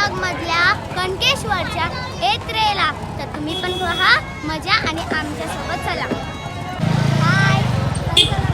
अलिबाग मधल्या कणकेश्वरच्या येत्रेला तर तुम्ही पण पहा मजा आणि आमच्यासोबत चला. बाय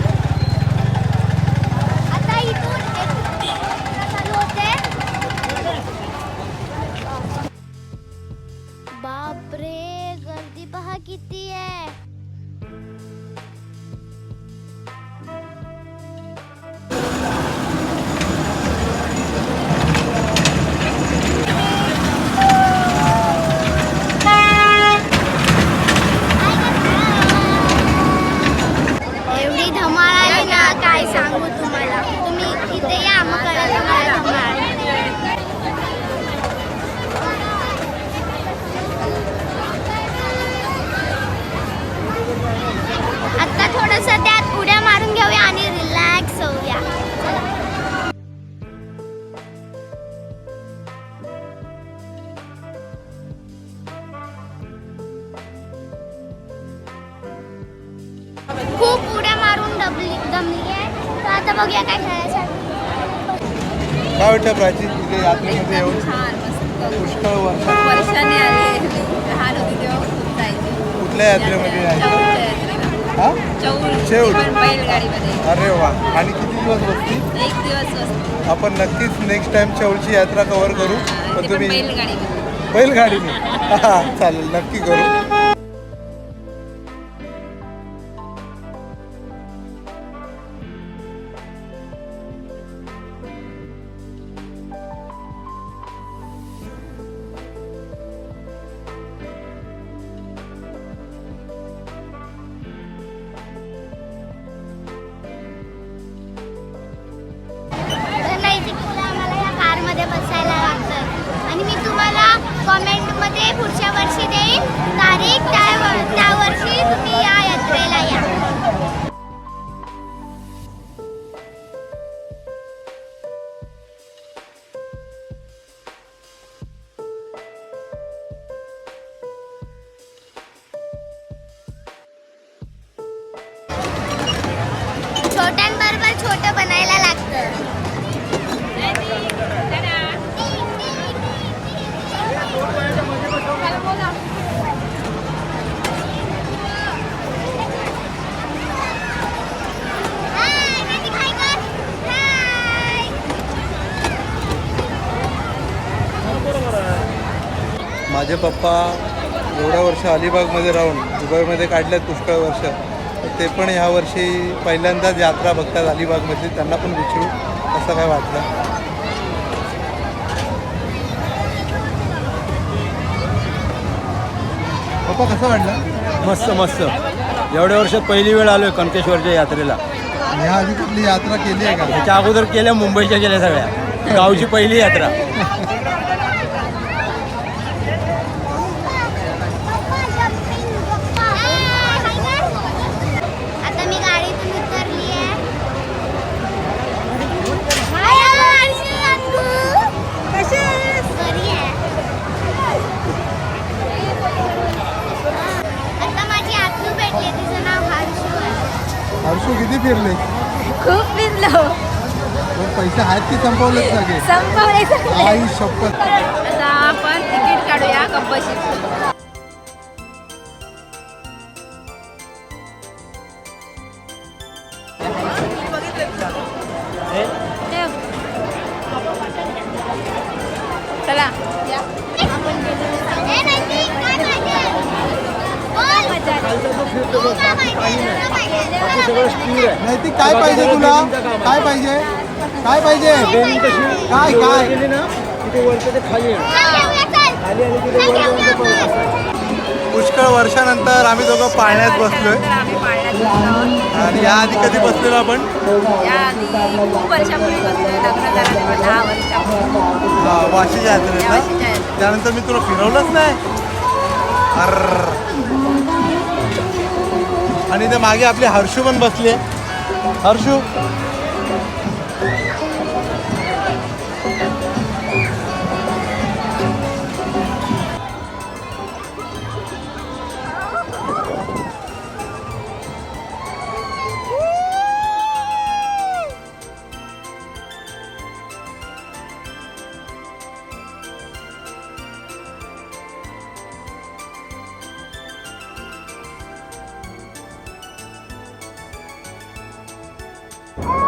आहे. तर आता बघूया काय खेळायचं काय वाटतं प्राची इथे यात्रेमध्ये येऊन? छान मस्त. पुष्कळ वर्ष वर्षाने आले. लहान होती तेव्हा खूप जायचे. कुठल्या यात्रेमध्ये हा? बैलगाडीमध्ये. अरे वा. आणि किती दिवस बसती? एक दिवस असतो आपण नक्कीच नेक्स्ट टाइम चौलची यात्रा कव्हर करू. पण तुम्ही बैलगाडीने हा, चालेल. नक्की करू. तारीख त्या त्या वर्षी तुम्ही या यात्रेला या. छोट्यांबरोबर छोटं बनायला लागतं. माझे पप्पा एवढ्या वर्ष अलिबागमध्ये राहून दुबईमध्ये काढल्यात पुष्कळ वर्ष. तर ते पण ह्या वर्षी पहिल्यांदाच यात्रा बघतात अलिबागमध्ये. त्यांना पण विचारू कसं काय वाटलं. पप्पा कसं वाटलं? मस्त मस्त. एवढ्या वर्षात पहिली वेळ आलोय कनकेश्वरच्या यात्रेला. ह्या आधी कुठली यात्रा केली आहे का? त्याच्या अगोदर केल्या मुंबईच्या केल्या सगळ्या. गावची पहिली यात्रा आता मी गाडीतून उतरली आहे हाय, आरशी काकू. बरी आहे. आता माझी आतू भेटली तिचं नाव हर्षू आहे हर्षू किती फिरले? खूप फिरलो. पैसे आहेत की संपवलेत सगळे? संपवले आई शपथ. आता आपण तिकीट काढूया कब्बशीचं चला. या. नैतिक काय पाहिजे तुला काय पाहिजे काय पाहिजे काय काय ना तिथे वरचं ते खाली. खाली. पुष्कळ वर्षानंतर आम्ही दोघं पाळण्यात बसलोय तर आम्ही पाळण्यात बसलो आहोत. आणि याआधी कधी बसलेलो आपण हा, वाशीच्या यात्रेत. त्यानंतर मी तुला फिरवलंच नाही अर्र. आणि ते मागे आपली हर्षू पण बसली. हर्षू. Bye.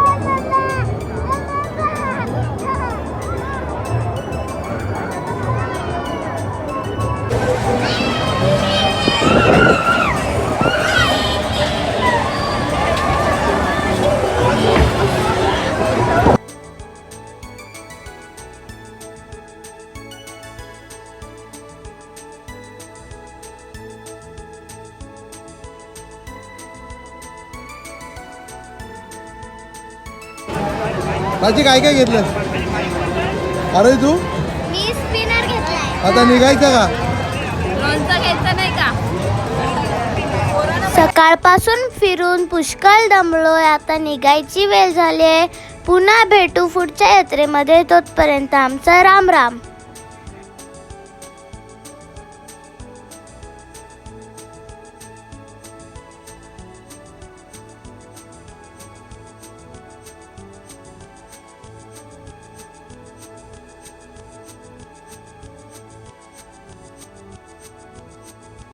राजी काय काय घेतलं अरे तू? मी स्पिनर घेतलाय. आता निघायचं का? लोणचं घ्यायचं नाही का? सकाळपासून फिरून पुष्कळ दमलोय आता निघायची वेळ झाली आहे पुन्हा भेटू पुढच्या यात्रेमध्ये तोपर्यंत आमचा राम राम.